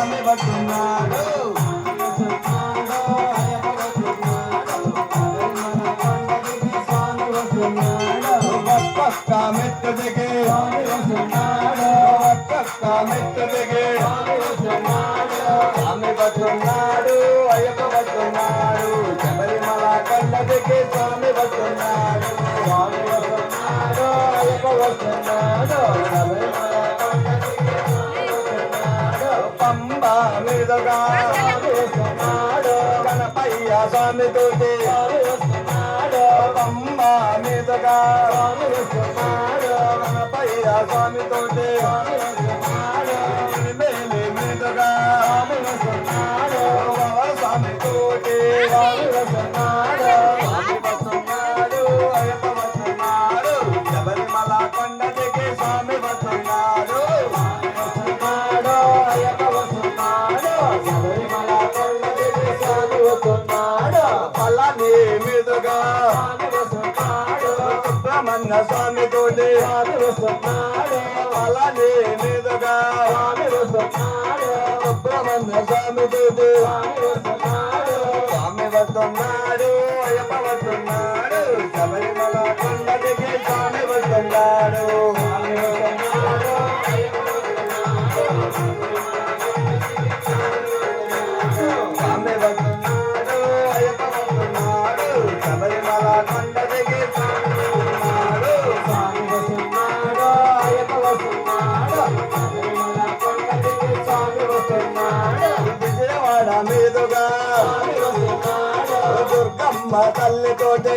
నిలబడుతున్నాడు ఒక్కొక్క స్వామి పట్టున్నాడు స్వామి వస్తున్నాడు. అయ్యప్ప వస్తున్నాడు గణపయ్య స్వామి తోటి అమ్మ మీదుగా గణపయ్య స్వామి తోటి సుబ్రహ్మణ్య స్వామి తోటి వస్తున్నాడు. పల్లని మీదుగా స్వామి తోటి స్వామి అమ్మ తల్లి తోటి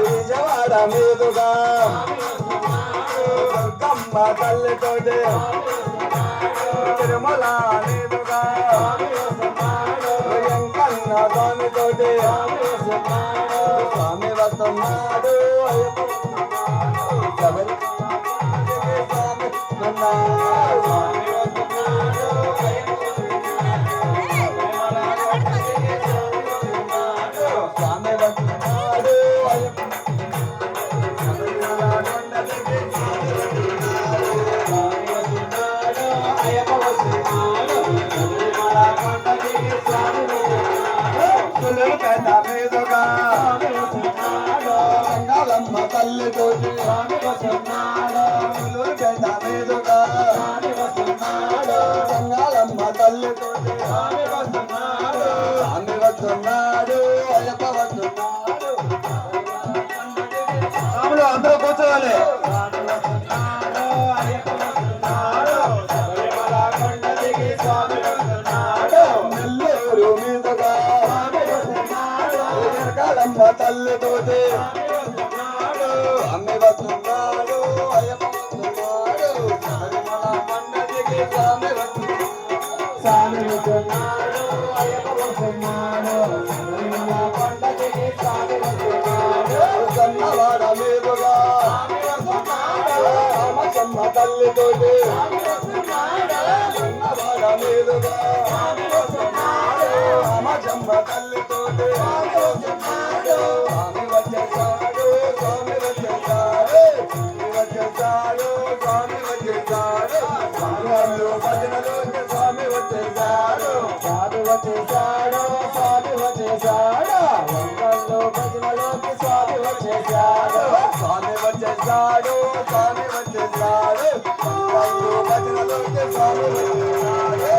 విజయవాడ మీదుగా. దుర్గమ్మ తల్లి తోటి తిరుమల మీదుగా. వెంకన్న స్వామి తోటి స్వామి వస్తున్నాడు. అయ్యప్ప తల్లి తోటి తల్లితోటి స్వామి వస్తున్నాడు అయ్యప్ప వస్తున్నాడు శబరిమల పండగకి స్వామి స్వామి వస్తున్నాడు అయ్యప్ప వస్తున్నాడు శబరిమల పండగకి స్వామి వస్తున్నాడు సన్నవాడ మీదుగా రామచమ్మ తల్లితోటి సన్నవాడ మీదుగా రామచమ్మ తల్లితోటి స్వామి భజనలోకి స్వామి వచ్చేసాడు స్వామి వచ్చేసాడు స్వామి వచ్చేసాడు వంగల్లో భజనలోకి స్వామి వచ్చేసాడు స్వామి వచ్చేసాడు స్వామి వచ్చేసాడు వంగల్లో భజనలోకి స్వామి వచ్చేసాడు